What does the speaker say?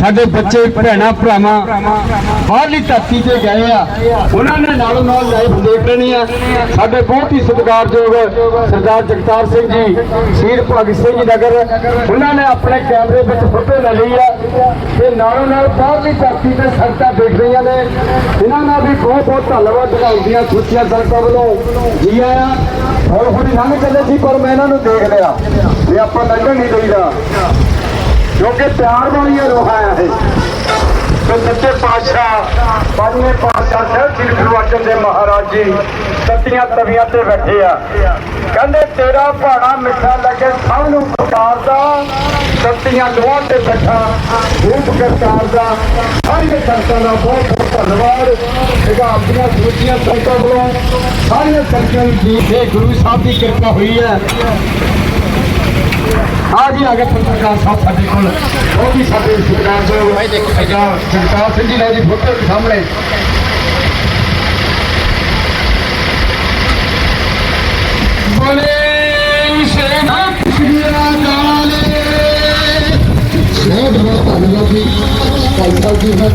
ਸਾਡੇ ਬੱਚੇ, ਭੈਣਾਂ, ਭਰਾਵਾਂ ਬਾਹਰਲੀ ਧਰਤੀ ਤੇ ਗਏ ਆ। ਉਹਨਾਂ ਨੇ ਨਾਲੋਂ ਨਾਲ ਲਾਈਫ ਦੇਖ ਲੈਣੀ ਆ। ਸਾਡੇ ਬਹੁਤ ਹੀ ਸਤਿਕਾਰਯੋਗ ਸਰਦਾਰ ਜਗਤਾਰ ਸਿੰਘ ਜੀ, ਸ਼ਹੀਦ ਭਗਤ ਸਿੰਘ ਜੀ ਨਗਰ ਉਹਨਾਂ ਨੇ ਆਪਣੇ ਕੈਮਰੇ ਵਿੱਚ ਫੋਟੋ ਲੈ ਲਈ ਆ। ਤੇ ਨਾਲੋਂ ਨਾਲ ਬਾਹਰਲੀ ਧਰਤੀ ਤੇ ਸੰਗਤਾਂ ਦੇਖ ਰਹੀਆਂ ਨੇ। ਇਹਨਾਂ ਨਾਲ ਵੀ ਬਹੁਤ ਬਹੁਤ ਧੰਨਵਾਦ ਦਿਖਾਉਂਦੀਆਂ ਸੁੱਚੀਆਂ ਸੰਗਤਾਂ ਵੱਲੋਂ। ਜੀ ਆਇਆਂ ਹੌਲੀ ਹੌਲੀ ਲੰਘ ਚੱਲੇ ਸੀ, ਪਰ ਮੈਂ ਇਹਨਾਂ ਨੂੰ ਦੇਖ ਲਿਆ। ਵੀ ਆਪਾਂ ਲੰਘਣ ਨਹੀਂ ਦੇਈਦਾ। ਕਿਉਂਕਿ ਪਿਆਰ ਵਾਲੀਆਂ ਰੋਹਾਂ ਆ ਇਹ ਤੇ ਸੱਚੇ ਪਾਤਸ਼ਾਹ ਪੰਜਵੇਂ ਪਾਤਸ਼ਾਹ ਸਾਹਿਬ ਸ੍ਰੀ ਗੁਰੂ ਅਰਜਨ ਦੇਵ ਮਹਾਰਾਜ ਜੀ, ਸੱਤੀਆਂ ਤਵੀਆਂ ਤੇ ਬੈਠੇ ਆ। ਕਹਿੰਦੇ, ਤੇਰਾ ਭਾਣਾ ਮਿੱਠਾ ਲੱਗੇ ਸਭ ਨੂੰ ਪੁਕਾਰਦਾ, ਸੱਤੀਆਂ ਲੋਹਾਂ ਤੇ ਬੈਠਾ, ਰੂਪ ਕਰਤਾਰ ਦਾ ਸਾਰੀਆਂ ਸੰਤਾਂ ਦਾ ਬਹੁਤ ਬਹੁਤ ਧੰਨਵਾਦ। ਇਹਦਾ ਆਪਣੀਆਂ ਸੁਚੀਆਂ ਸੰਤਾਂ ਵੱਲੋਂ ਸਾਰੀਆਂ ਸੰਤਾਂ ਦੀ ਇਹ ਗੁਰੂ ਸਾਹਿਬ ਦੀ ਕਿਰਪਾ ਹੋਈ ਹੈ। ਆ ਜੀ ਆ ਗਏ ਪੱਤਰਕਾਰ ਸਾਹਿਬ ਸਾਡੇ ਕੋਲ। ਉਹ ਵੀ ਸਾਡੇ ਸਰਕਾਰ ਦੇ ਭਾਈ ਦੇਖੋ ਸਰਕਾਰ ਸਿੰਘ ਜੀ ਨੇ ਜੀ ਫੋਟੋ ਦੇ ਸਾਹਮਣੇ। ਬੋਲੇ ਸੇਨਾ ਕਿਰਿਆ ਗਾਲੇ ਬਹੁਤ ਬਹੁਤ ਧੰਨਵਾਦ ਜੀ ਸਾਹਿਬ ਜੀ ਦਾ